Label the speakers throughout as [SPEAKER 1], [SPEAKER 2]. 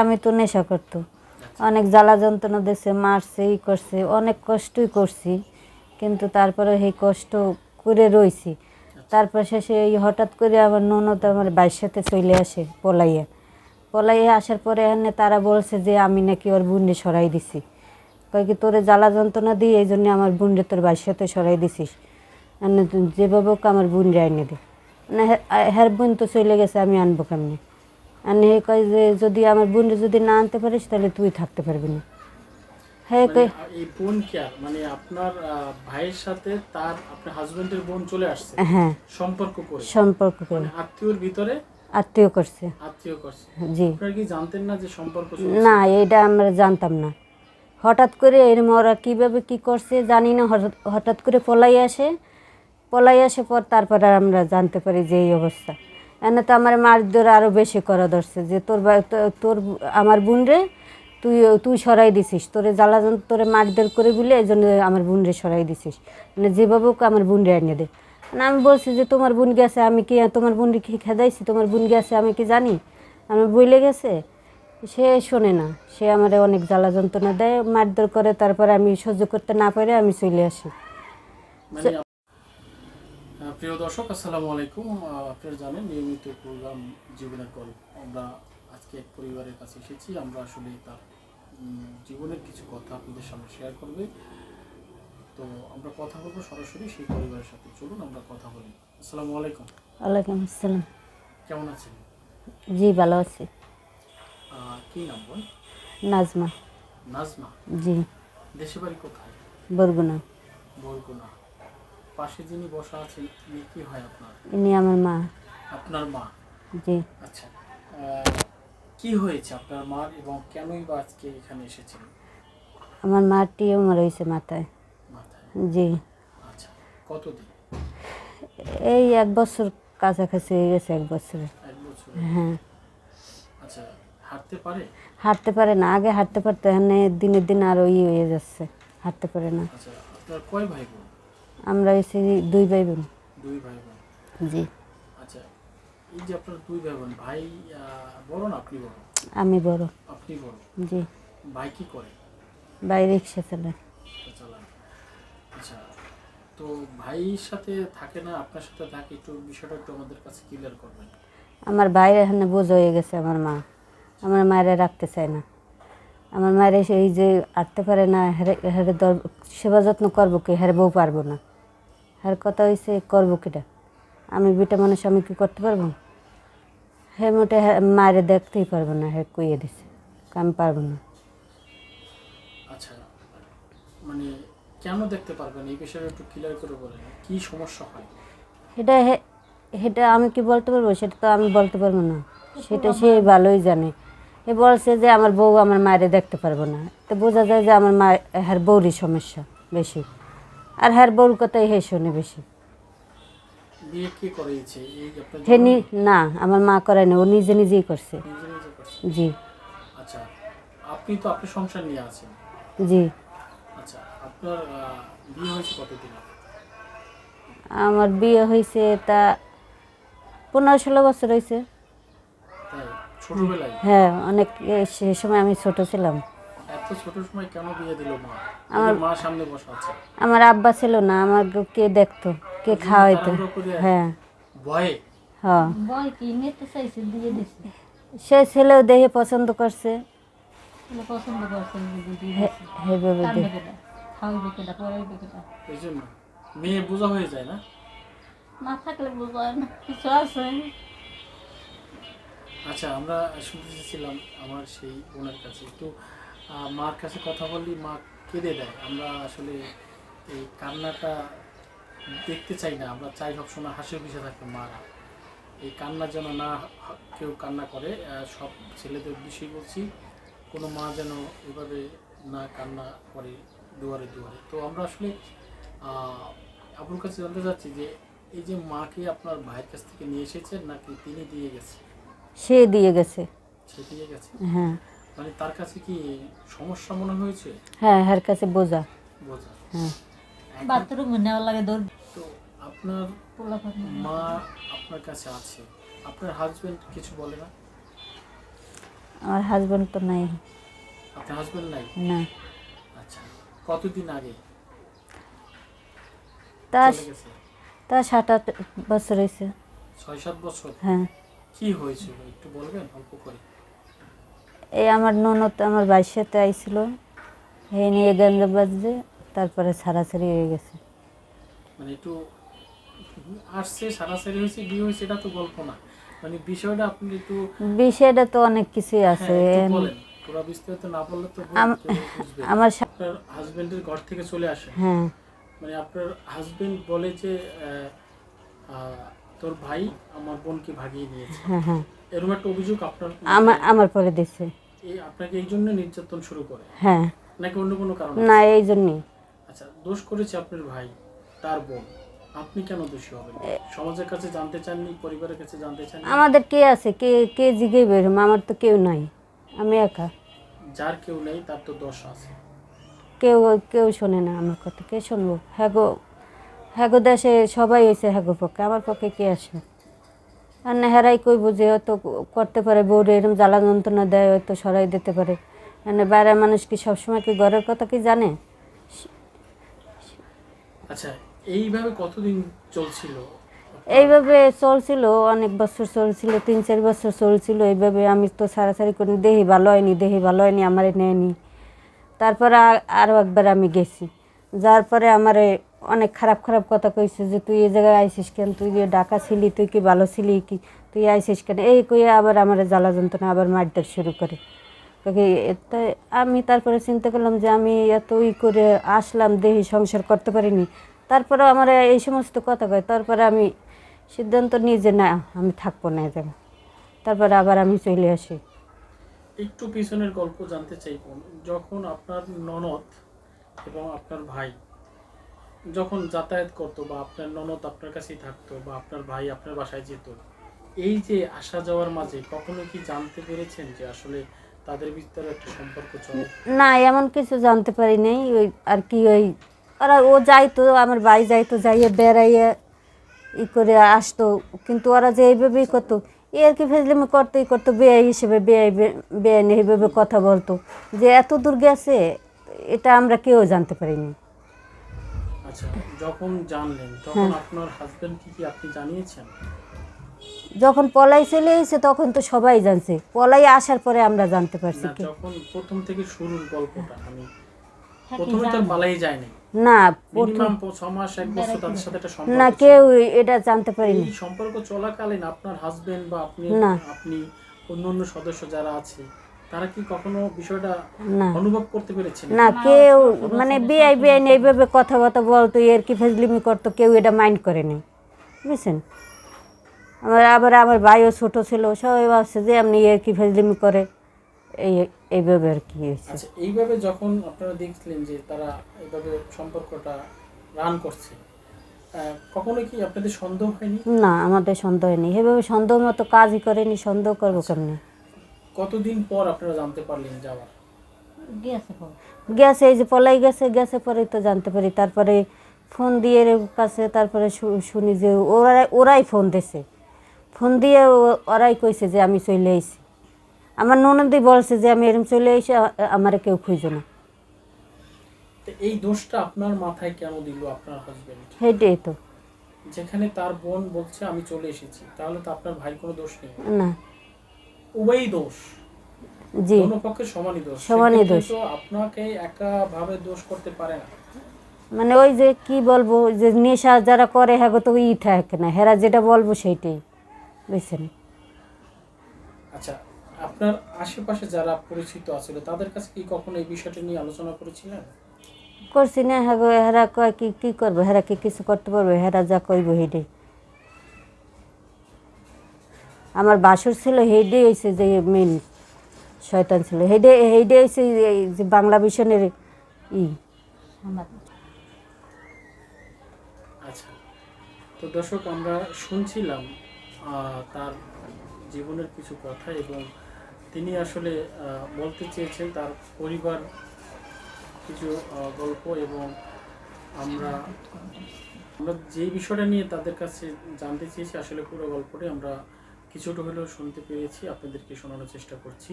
[SPEAKER 1] আমি তো নেশা করতো। অনেক জ্বালা যন্ত্রণা দিয়েছে মারছে, ই করছে, অনেক কষ্টই করছি, কিন্তু তারপরে সেই কষ্ট করে রইছি। তারপর শেষে এই হঠাৎ করে আমার ননদ আমার বাইর সাথে চলে আসে পলাইয়া। পলাইয়া আসার পরে এখানে তারা বলছে যে, আমি নাকি ওর বুন্ডে সরাই দিছি। কয় কি, তোরে জ্বালা যন্ত্রণা দিয়ে এই জন্য আমার বুন্ডে তোর বাইর সাথে সরাই দিছিস। এনে যেভাবে আমার বুন্ডে আইনে দে। মানে হ্যার বোন তো চলে গেছে, আমি আনব কেমনি? হে কয় যে যদি আমার বোনরে যদি না আনতে পারিস তাহলে তুই থাকতে পারবি না। হ্যাঁ
[SPEAKER 2] মানে
[SPEAKER 1] কয়
[SPEAKER 2] এই বোন কে? মানে আপনার ভাইয়ের সাথে তার আপনার হাজবেন্ডের বোন চলে আসছে।
[SPEAKER 1] হ্যাঁ।
[SPEAKER 2] সম্পর্ক করে।
[SPEAKER 1] সম্পর্ক করে।
[SPEAKER 2] মানে আত্মীয়র ভিতরে
[SPEAKER 1] আত্মীয় করছে।
[SPEAKER 2] আত্মীয় করছে।
[SPEAKER 1] জি।
[SPEAKER 2] আপনারা কি জানতেন না যে সম্পর্ক
[SPEAKER 1] না এটা আমরা জানতাম না। হঠাৎ করে এরম ওরা কীভাবে কী করছে জানি না হঠাৎ- করে পলাই আসে। পলাই আসে পর তারপর আমরা জানতে পারি যে এই অবস্থা। এনে তো আমার মার মারধর আরও বেশি করা ধরছে যে তোর তোর আমার বোন রে তুই তুই সরাই দিছিস। তোরে জ্বালা যন্ত্র তোরে মারধর করে বলে এই জন্য আমার বোন রে সরাই দিছিস। মানে যেভাবে আমার বোন রে এনে দে। মানে আমি বলছি যে তোমার বোন গেছে, আমি কি তোমার বোন কি খেদাইছি? তোমার বোন গেছে, আমি কি জানি? আমার বইলে গেছে। সে শোনে না। সে আমার অনেক জ্বালা যন্ত্রণা দেয়, মারধর করে, তারপরে আমি সহ্য করতে না পারে আমি চলে আসি।
[SPEAKER 2] মানে প্রিয় দর্শক আসসালামু আলাইকুম। আপনারা জানেন নিয়মিত প্রোগ্রাম জীবনের গল্প আমরা আজকে এক পরিবারের কাছে এসেছি। আমরা আসলে তার জীবনের কিছু কথা আপনাদের সামনে শেয়ার করবে। তো আমরা কথা বলব সরাসরি সেই পরিবারের সাথে। চলুন আমরা কথা বলি। আসসালামু আলাইকুম।
[SPEAKER 1] ওয়ালাইকুম আসসালাম।
[SPEAKER 2] কেমন আছেন?
[SPEAKER 1] জি ভালো আছি।
[SPEAKER 2] কি নাম বল?
[SPEAKER 1] নাজমা।
[SPEAKER 2] নাজমা?
[SPEAKER 1] জি।
[SPEAKER 2] দেশে বাড়ি কোথায়?
[SPEAKER 1] বরগুনা।
[SPEAKER 2] বরগুনা। পাশে যিনি বসা আছেন ইনি কি হয় আপনার?
[SPEAKER 1] ইনি আমার মা।
[SPEAKER 2] আপনার মা?
[SPEAKER 1] জি।
[SPEAKER 2] আচ্ছা কি হয়েছে আপনার মার এবং কেনই বা আজকে এখানে এসেছেন?
[SPEAKER 1] আমার মা টিউমার হয়েছে মাথায়।
[SPEAKER 2] মাথায়?
[SPEAKER 1] জি।
[SPEAKER 2] আচ্ছা কতদিন?
[SPEAKER 1] এই এক বছর কাছাকাছি হয়ে গেছে এক বছরে। হ্যাঁ।
[SPEAKER 2] আচ্ছা হাঁটতে পারে?
[SPEAKER 1] হাঁটতে পারে না আগে হাঁটতে পারতো এখানে দিনের দিন আরও ই হয়ে যাচ্ছে হাঁটতে পারে না।
[SPEAKER 2] আচ্ছা আপনার কয় ভাই বোন?
[SPEAKER 1] আমরা হয়েছি দুই ভাই বোন
[SPEAKER 2] দুই ভাই বোন
[SPEAKER 1] জি।
[SPEAKER 2] আচ্ছা এই যে আপনার দুই ভাই বোন ভাই বড় না আপনি বড়?
[SPEAKER 1] আমি বড়।
[SPEAKER 2] আপনি বড়?
[SPEAKER 1] জি।
[SPEAKER 2] ভাই কি করে?
[SPEAKER 1] ভাই রিক্সা চালায়।
[SPEAKER 2] আচ্ছা তো ভাইয়ের সাথে থাকে না আপনার সাথে থাকে একটু বিষয়টা একটু আমাদের কাছে ক্লিয়ার করবেন।
[SPEAKER 1] আমার বাইরে এখানে বোঝ হয়ে গেছে আমার মা। আমার মায়েরা রাখতে চায় না। আমার মায়ের এসে এই যে আটতে পারে না হেরে হেরে দর সেবা যত্ন করব কি হেরে বউ পারব না। হের কথা হয়েছে করব কিটা? আমি বিটা মানুষ আমি কি করতে পারব? হে মোটে হ্যাঁ মায়ের দেখতেই পারব না হে কুইয়ে দিছে। আমি পারব না।
[SPEAKER 2] আচ্ছা মানে কেন দেখতে পারবেন? এই বিষয়ে একটু ক্লিয়ার করে বলেন কি সমস্যা হয়?
[SPEAKER 1] সেটা হে- সেটা আমি কি বলতে পারব? সেটা তো আমি বলতে পারব না। সেটা সে ভালোই জানে। এ বলছে যে আমার বউ আমার মায়ের দেখতে পারব না। তো বোঝা যায় যে আমার মা হ্যার বউরই সমস্যা বেশি। আর হ্যার বউর কথাই হে শোনে বেশি। হে না আমার মা করে না ও নিজে নিজেই করছে। জি।
[SPEAKER 2] আচ্ছা আপনি তো আপনি সংসার নিয়ে আছেন।
[SPEAKER 1] জি।
[SPEAKER 2] আচ্ছা আপনার বিয়ে হয়েছে কতদিন
[SPEAKER 1] আমার বিয়ে হয়েছে তা পনেরো ষোলো বছর হয়েছে। হ্যাঁ অনেক সে সময় আমি ছোট ছিলাম।
[SPEAKER 2] এত ছোট সময় কেন বিয়ে দিল মা?
[SPEAKER 1] আমার-
[SPEAKER 2] মা সামনে বসা আছে।
[SPEAKER 1] আমার আব্বা ছিল না আমার কে দেখতো কে খাওয়াইতো। হ্যাঁ।
[SPEAKER 2] ভয়ে?
[SPEAKER 1] হ্যাঁ।
[SPEAKER 3] বল কি? নিতে চাইছে দিয়ে দিছে
[SPEAKER 1] সে ছেলেও দেখে পছন্দ করছে।
[SPEAKER 3] পছন্দ করছে যদি দিয়ে
[SPEAKER 1] হে-
[SPEAKER 3] দিছে।
[SPEAKER 1] হেভাবে
[SPEAKER 3] কান্দে খাওয়াইবে কেটা পড়াইবে কেটা।
[SPEAKER 2] এই জন্য মেয়ে বোঝা হয়ে যায় না?
[SPEAKER 3] না থাকলে বুঝতে হয় না কিছু আছে।
[SPEAKER 2] আচ্ছা আমরা শুনতে চেয়েছিলাম আমার সেই বোনের কাছে। আহ, মার কাছে কথা বললি মা কেঁদে দেয়। আমরা আসলে এই কান্নাটা দেখতে চাই না। আমরা চাই সবসময় হাসি খুশি থাকে মারা। এই কান্না যেন না কেউ কান্না করে সব ছেলেদের বিষয় বলছি কোনো মা যেন এভাবে না কান্না করে দুয়ারে দুয়ারে। তো আমরা আসলে আপনার কাছে জানতে চাচ্ছি যে এই যে মাকে আপনার ভাইয়ের কাছ থেকে নিয়ে এসেছেন নাকি তিনি দিয়ে গেছে?
[SPEAKER 1] সে দিয়ে গেছে।
[SPEAKER 2] সে দিয়ে গেছে?
[SPEAKER 1] হ্যাঁ।
[SPEAKER 2] মানে তার কাছে কি সমস্যা মনে হয়েছে?
[SPEAKER 1] হ্যাঁ হের কাছে বোঝা।
[SPEAKER 2] বোঝা।
[SPEAKER 1] হ্যাঁ।
[SPEAKER 3] বাথরুমে নেওয়া লাগে দৌড়।
[SPEAKER 2] তো আপনার মা আপনার কাছে আছে। আপনার হাজবেন্ড কিছু বলে না?
[SPEAKER 1] আমার হাজব্যান্ড তো নাই।
[SPEAKER 2] আপনার হাজবেন্ড নাই?
[SPEAKER 1] না।
[SPEAKER 2] আচ্ছা কতদিন আগে?
[SPEAKER 1] তা তা সাত আট বছর হয়েছে।
[SPEAKER 2] ছয় সাত বছর?
[SPEAKER 1] হ্যাঁ।
[SPEAKER 2] কি হয়েছিল একটু বলবেন অল্প করে।
[SPEAKER 1] এই আমার ননদ আমার বাড়ির সাথে আইছিল। এই নিয়ে গেঞ্জা বাজছে তারপরে ছাড়াছাড়ি হয়ে গেছে।
[SPEAKER 2] মানে একটু আসছে সারাসারি হয়েছে বিয়ে হয়েছে এটা তো গল্প না। মানে বিষয়টা আপনি একটু
[SPEAKER 1] বিষয়টা তো অনেক কিছুই আছে।
[SPEAKER 2] হ্যাঁ, বলেন। পুরো বিস্তারিত না বললে তো।
[SPEAKER 1] আমার
[SPEAKER 2] হাজবেন্ডের ঘর থেকে চলে আসে
[SPEAKER 1] হ্যাঁ।
[SPEAKER 2] মানে আপনার হাজবেন্ড বলে যে তোর ভাই আমার বোনকে ভাগিয়ে নিয়েছে
[SPEAKER 1] হ্যাঁ হ্যাঁ।
[SPEAKER 2] এরকম একটা অভিযোগ আপনার
[SPEAKER 1] আমার আমার পরে দিছে।
[SPEAKER 2] এই আপনাকে এই জন্য নির্যাতন শুরু করে?
[SPEAKER 1] হ্যাঁ।
[SPEAKER 2] নাকি অন্য কোনো কারণ?
[SPEAKER 1] না এই জন্যই।
[SPEAKER 2] আচ্ছা দোষ করেছে আপনার ভাই তার বোন। আপনি কেন দোষী হবেন? সমাজের কাছে জানতে চাননি পরিবারের কাছে জানতে চাননি?
[SPEAKER 1] আমাদের কে আছে? কে কে জিগে বেরোম আমার তো কেউ নাই। আমি একা।
[SPEAKER 2] যার কেউ নেই তার তো দোষ আছে।
[SPEAKER 1] কেউ কেউ শোনে না আমার কথা। কে শুনব? হ্যাগো হ্যাগো দেশে সবাই হয়েছে হ্যাগো পক্ষে। আমার পক্ষে কে আসে? আর না হেরাই কই বুঝে হয়তো করতে পারে বউরে এরকম জ্বালা যন্ত্রণা দেয় হয়তো সরাই দিতে পারে। মানে বাইরের মানুষ কি সবসময় কি ঘরের কথা কি জানে?
[SPEAKER 2] আচ্ছা এইভাবে কতদিন চলছিল?
[SPEAKER 1] এইভাবে চলছিল অনেক বছর চলছিল তিন চার বছর চলছিল এইভাবে আমি তো সারাসারি করি দেহি ভালো হয়নি দেহি ভালো হয়নি আমারে নেয়নি। তারপরে আরও একবার আমি গেছি। যার পরে আমারে অনেক খারাপ খারাপ কথা কইছে যে তুই এই জায়গায় আইসিস কেন? তুই যে ডাকা ছিলি, তুই কি ভালো ছিলি কি? তুই আইসিস কেন? এই কইয়া আবার আমার জ্বালা যন্ত্রণা, আবার মারধর শুরু করে। তাই আমি তারপরে চিন্তা করলাম যে আমি এত ই করে আসলাম, দেহি সংসার করতে পারিনি। তারপরে আমার এই সমস্ত কথা কয়। তারপরে আমি সিদ্ধান্ত নিয়ে যে না, আমি থাকব না এই জায়গায়। তারপরে আবার আমি চলে আসি।
[SPEAKER 2] একটু পিছনের গল্প জানতে চাইব। যখন আপনার ননদ এবং আপনার ভাই যখন যাতায়াত করতো বা আপনার ননদ আপনার কাছেই থাকতো বা আপনার ভাই আপনার বাসায় যেত, এই যে আসা যাওয়ার মাঝে কখনো কি জানতে পেরেছেন যে আসলে তাদের ভিতরে একটা সম্পর্ক চলে?
[SPEAKER 1] না, এমন কিছু জানতে পারি নাই। ওই আর কি, ওই ওরা, ও যাইতো, আমার ভাই যাইতো, যাইয়ে বেড়াইয়ে ই করে আসতো। কিন্তু ওরা যে এইভাবেই করতো, এ আর কি ফেজলিমি করতেই করতো বেআই হিসেবে বেআই বেআই এইভাবে কথা বলতো। যে এত দূর গেছে, এটা আমরা কেউ জানতে পারিনি।
[SPEAKER 2] আচ্ছা যখন জানলেন তখন আপনার হাজবেন্ড কি কি আপনি জানিয়েছেন?
[SPEAKER 1] যখন পলাই চলে এসেছে তখন তো সবাই জানছে। পলাই আসার পরে আমরা জানতে পারছি
[SPEAKER 2] না যখন প্রথম থেকে শুরুর গল্পটা আমি
[SPEAKER 3] হ্যাঁ,
[SPEAKER 2] প্রথমে তো পালাই যায়নি।
[SPEAKER 1] না
[SPEAKER 2] মিনিমাম ছ মাস এক বছর তাদের সাথে একটা সম্পর্ক
[SPEAKER 1] না কেউ এটা জানতে পারিনি।
[SPEAKER 2] এই সম্পর্ক চলাকালীন আপনার হাজবেন্ড বা আপনি
[SPEAKER 1] না।
[SPEAKER 2] আপনি অন্য অন্য সদস্য যারা আছে তারা কি কখনো বিষয়টা
[SPEAKER 1] না।
[SPEAKER 2] অনুভব করতে পেরেছেন
[SPEAKER 1] না কেউ মানে বিআই বিআই এইভাবে কথাবার্তা বলতো এর কি ফেজলিমি করতো কেউ এটা মাইন্ড করেনি। বুঝছেন? আমার আবার আমার ভাইও ছোট ছিল সবাই ভাবছে যে আপনি এর কি ফেজলিমি করে। এই এইভাবে আর কি হয়েছে।
[SPEAKER 2] আচ্ছা এইভাবে যখন আপনারা দেখলেন যে তারা এইভাবে সম্পর্কটা রান করছে কখনো কি আপনাদের সন্দেহ হয়নি?
[SPEAKER 1] না আমাদের সন্দেহ নেই। এভাবে সন্দেহ মতো কাজই করেনি সন্দেহ করব কেমনি?
[SPEAKER 2] কতদিন পর আপনারা জানতে পারলেন যাওয়ার?
[SPEAKER 3] গেছে পর।
[SPEAKER 1] এই যে পলাই গেছে গেছে পরেই তো জানতে পারি। তারপরে ফোন দিয়ে কাছে তারপরে শুনি যে ওরাই ওরাই ফোন দিছে। ফোন দিয়ে ওরাই কইছে যে আমি চলে আইছি। আমার ননদি বলছে যে আমি এরম চলে আইসি আমার কেউ খুঁজো না।
[SPEAKER 2] এই দোষটা আপনার মাথায় কেন দিল আপনার হাজবেন্ড
[SPEAKER 1] সেইটাই তো।
[SPEAKER 2] যেখানে তার বোন বলছে আমি চলে এসেছি। তাহলে তো আপনার ভাই কোনো দোষ নেই।
[SPEAKER 1] না।
[SPEAKER 2] উভয়ই দোষ।
[SPEAKER 1] জি।
[SPEAKER 2] দোনো পক্ষে সমানই দোষ।
[SPEAKER 1] সমানই দোষ।
[SPEAKER 2] তো আপনাকে একা ভাবে দোষ করতে পারে না।
[SPEAKER 1] মানে ওই যে কি বলব যে নেশা যারা করে হ্যাঁ তো ই থাকে না হেরা যেটা বলব সেইটাই। বুঝছেন?
[SPEAKER 2] আচ্ছা আপনার আশেপাশে যারা পরিচিত আছিল তাদের কাছে কি কখনো এই বিষয়টা নিয়ে আলোচনা করেছিলেন?
[SPEAKER 1] করছি না হ্যাঁ হেরা কয় কি কি করব? হেরা কি কিছু করতে পারবে হেরা যা কইব হেডে আমার বাসুর ছিল হেডে হয়েছে যে মেন শয়তান ছিল। হেডে হেডে হয়েছে যে বাংলা মিশনের ই।
[SPEAKER 2] আচ্ছা। তো দর্শক, আমরা শুনছিলাম তার জীবনের কিছু কথা এবং তিনি আসলে বলতে চেয়েছেন তার পরিবার কিছু গল্প এবং আমরা আমরা যে বিষয়টা নিয়ে তাদের কাছে জানতে চেয়েছি, আসলে পুরো গল্পটি আমরা কিছুটা হলেও শুনতে পেরেছি আপনাদেরকে শোনানোর চেষ্টা করছি।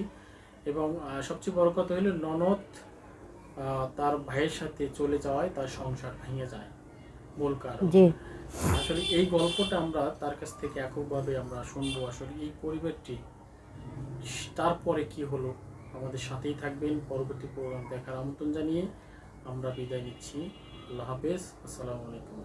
[SPEAKER 2] এবং সবচেয়ে বড় কথা হলো ননদ তার ভাইয়ের সাথে চলে যাওয়ায় তার সংসার ভেঙে যায়। মূল কারণ।
[SPEAKER 1] জি।
[SPEAKER 2] আসলে এই গল্পটা আমরা তার কাছ থেকে এককভাবে আমরা শুনব আসলে এই পরিবারটি তারপরে কি হলো? আমাদের সাথেই থাকবেন পরবর্তী প্রোগ্রাম দেখার আমন্ত্রণ জানিয়ে আমরা বিদায় নিচ্ছি। আল্লাহ হাফেজ। আসসালামু আলাইকুম।